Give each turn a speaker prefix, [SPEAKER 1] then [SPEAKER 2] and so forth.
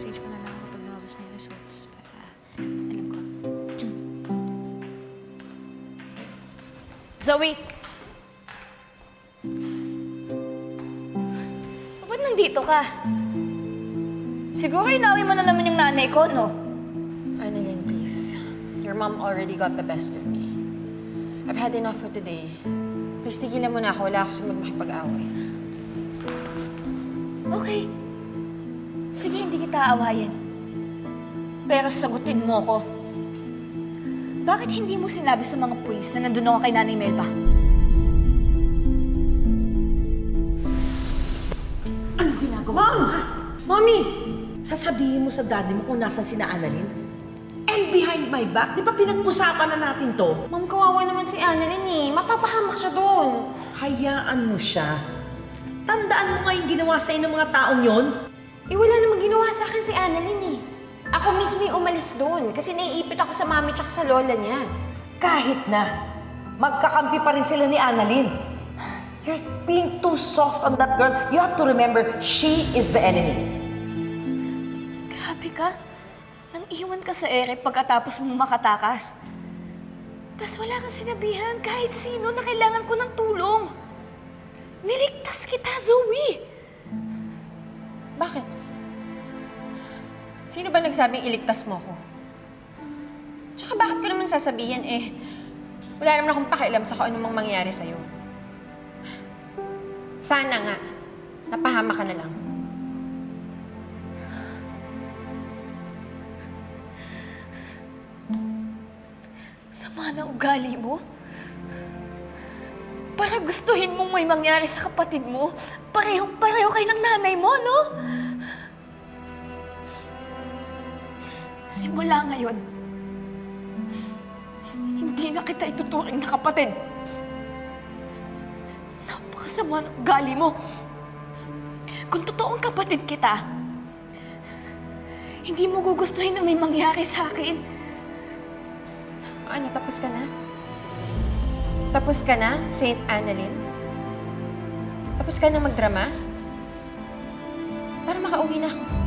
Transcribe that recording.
[SPEAKER 1] i-message mo na lang ako pag lumabas na yung results para alam ko.
[SPEAKER 2] Zoe! Ba't nandito ka? Siguro inawi mo na naman yung nanay ko, no?
[SPEAKER 3] Annalyn, please. Your mom already got the best of me. I've had enough for today. Please, tigilan mo na ako. Wala ako sa makipag-away.
[SPEAKER 2] Okay. Sige, hindi kita aawayin. Pero sagutin mo ko. Bakit hindi mo sinabi sa mga pulis na nandun ako kay Nanay Melba?
[SPEAKER 4] Ano ginagawa Mom! mo, ha? Mommy! Sasabihin mo sa daddy mo kung nasan si na Annalyn? And behind my back, di ba pinag-usapan na natin to?
[SPEAKER 3] Ma'am, kawawa naman si Annalyn eh. Mapapahamak siya doon.
[SPEAKER 4] Hayaan mo siya. Tandaan mo nga yung ginawa sa'yo ng mga taong yon.
[SPEAKER 3] Eh, wala namang ginawa sa akin si Annalyn eh. Ako mismo yung umalis doon kasi naiipit ako sa mami tsaka sa lola niya.
[SPEAKER 4] Kahit na, magkakampi pa rin sila ni Annalyn. You're being too soft on that girl. You have to remember, she is the enemy.
[SPEAKER 2] Grabe ka. Nang iwan ka sa ere pagkatapos mong makatakas. Tapos wala kang sinabihan kahit sino na kailangan ko ng tulong. Niligtas kita, Zoe!
[SPEAKER 3] Bakit? Sino ba nagsabing iligtas mo ko? Tsaka bakit ko naman sasabihin eh, wala naman akong pakialam sa kung anumang mangyari sa'yo. Sana nga, napahama ka na lang.
[SPEAKER 2] Sama na ugali mo. Para gustuhin mong may mangyari sa kapatid mo, parehong pareho kayo ng nanay mo, no? Simula ngayon, hindi na kita ituturing na kapatid. Napakasama ng ugali mo. Kung totoong kapatid kita, hindi mo gugustuhin na may mangyari sa akin.
[SPEAKER 3] Ano, tapos ka na? Tapos ka na, Saint Annalyn? Tapos ka na magdrama? Para makauwi na ako.